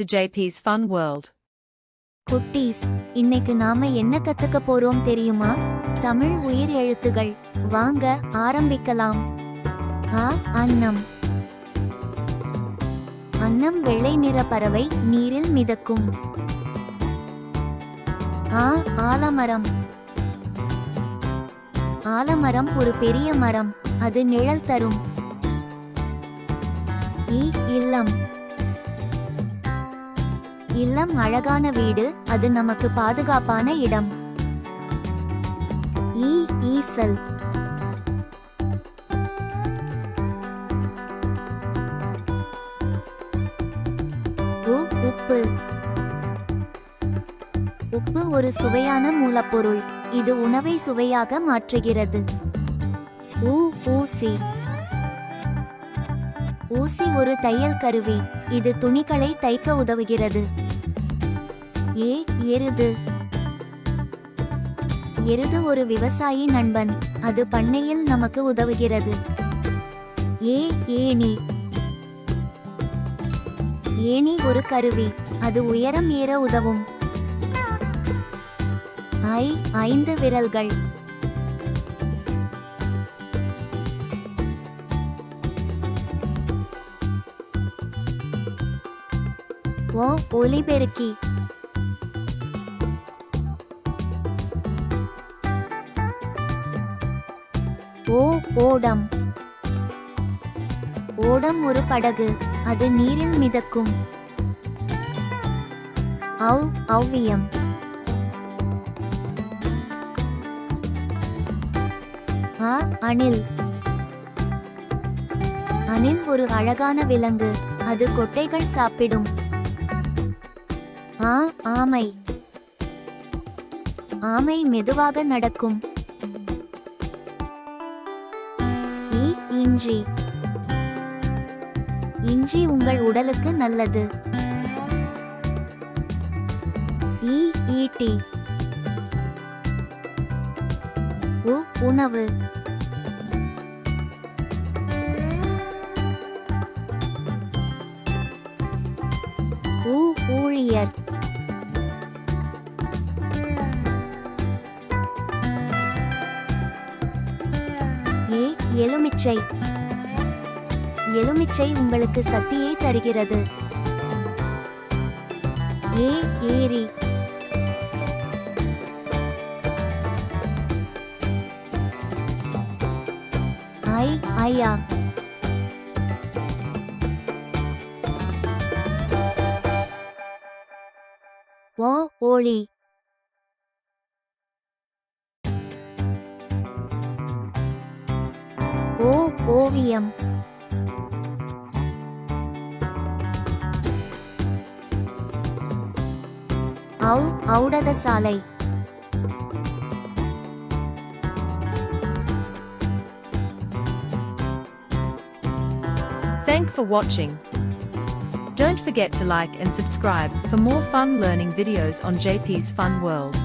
To ஜேபிஸ் fun world குட்டீஸ் இன்னைக்கு நாம என்ன கத்துக்க போறோம் தெரியுமா? தமிழ் உயிர் எழுத்துகள். வாங்க ஆரம்பிக்கலாம். ஆ அன்னம். அன்னம் வெள்ளை நிற பறவை நீரில் மிதக்கும். ஆ ஆலமரம். ஆலமரம் ஒரு பெரிய மரம் அது நிழல் தரும். இ இல்லம். இல்லம் அழகான வீடு அது நமக்கு பாதுகாப்பான இடம். ஈ ஈசல். உப்பு. உப்பு ஒரு சுவையான மூலப்பொருள். இது உணவை சுவையாக மாற்றுகிறது. ஊ ஊசி. ஊசி ஒரு தையல் கருவி. இது துணிகளை தைக்க உதவுகிறது. ஏ எருது. எருது ஒரு விவசாயி நண்பன். அது பண்ணையில் நமக்கு உதவுகிறது. ஏ ஏணி. ஏணி ஒரு கருவி. அது உயரம் ஏற உதவும். ஐ ஐந்து விரல்கள். ஓ ஒலிபெருக்கி. ஓ ஓடம். ஓடம் ஒரு படகு அது நீரில் மிதக்கும். அவ் ஔவியம். ஆ அணில். அணில் ஒரு அழகான விலங்கு அது கொட்டைகள் சாப்பிடும். ஆ ஆமை. ஆமை மெதுவாக நடக்கும். இஞ்சி இஞ்சி உங்கள் உடலுக்கு நல்லது. ஈ உ உணவு. ஊழியர். எலுமிச்சை. எலுமிச்சை உங்களுக்கு சக்தியை தருகிறது. ஏ ஏரி. ஐ ஐயா. ஓ ஓளி ஓ ஓவியம் ஔ ஔடத சாலை Thank for watching. Don't forget to like and subscribe for more fun learning videos on JP's Fun World.